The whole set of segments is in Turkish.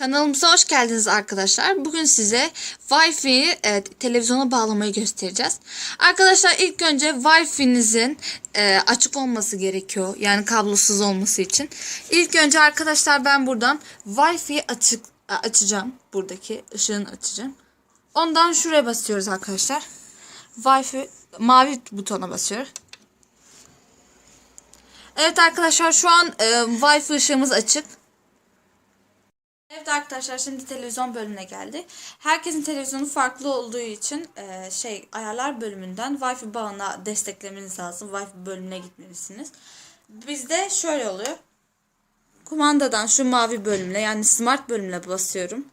Kanalımıza hoş geldiniz arkadaşlar. Bugün size Wi-Fi'yi e, televizyona bağlamayı göstereceğiz. Arkadaşlar ilk önce Wi-Fi'nizin e, açık olması gerekiyor. Yani kablosuz olması için. İlk önce arkadaşlar ben buradan Wi-Fi'yi açık e, açacağım. Buradaki ışığını açacağım. Ondan şuraya basıyoruz arkadaşlar. Wi-Fi mavi butona basıyor. Evet arkadaşlar şu an e, Wi-Fi ışığımız açık. Evet arkadaşlar şimdi televizyon bölümüne geldi. Herkesin televizyonu farklı olduğu için e, şey ayarlar bölümünden Wi-Fi bağına desteklemeniz lazım. Wi-Fi bölümüne gitmelisiniz. Bizde şöyle oluyor. Kumandadan şu mavi bölümle yani smart bölümle basıyorum.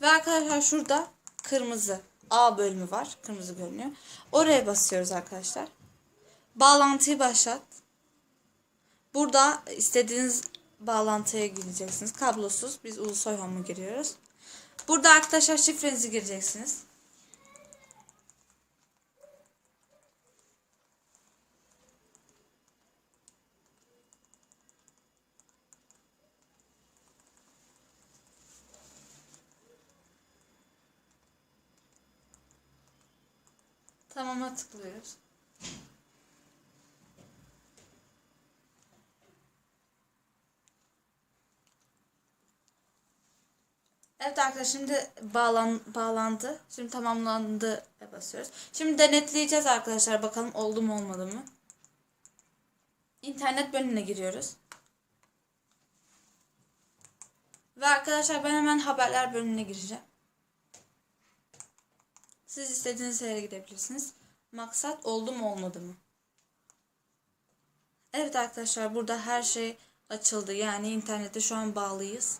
Ve arkadaşlar şurada kırmızı A bölümü var. Kırmızı görünüyor. Oraya basıyoruz arkadaşlar. Bağlantıyı başlat. Burada istediğiniz bağlantıya gireceksiniz. Kablosuz. Biz Ulusoy Home'a giriyoruz. Burada arkadaşlar şifrenizi gireceksiniz. Tamam'a tıklıyoruz. Evet arkadaşlar şimdi bağlan bağlandı. Şimdi tamamlandı basıyoruz. Şimdi denetleyeceğiz arkadaşlar bakalım oldu mu olmadı mı. İnternet bölümüne giriyoruz. Ve arkadaşlar ben hemen haberler bölümüne gireceğim. Siz istediğiniz yere gidebilirsiniz. Maksat oldu mu olmadı mı? Evet arkadaşlar burada her şey açıldı. Yani internete şu an bağlıyız.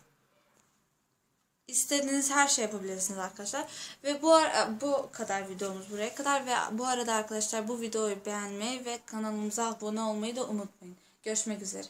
İstediğiniz her şey yapabilirsiniz arkadaşlar. Ve bu bu kadar videomuz buraya kadar ve bu arada arkadaşlar bu videoyu beğenmeyi ve kanalımıza abone olmayı da unutmayın. Görüşmek üzere.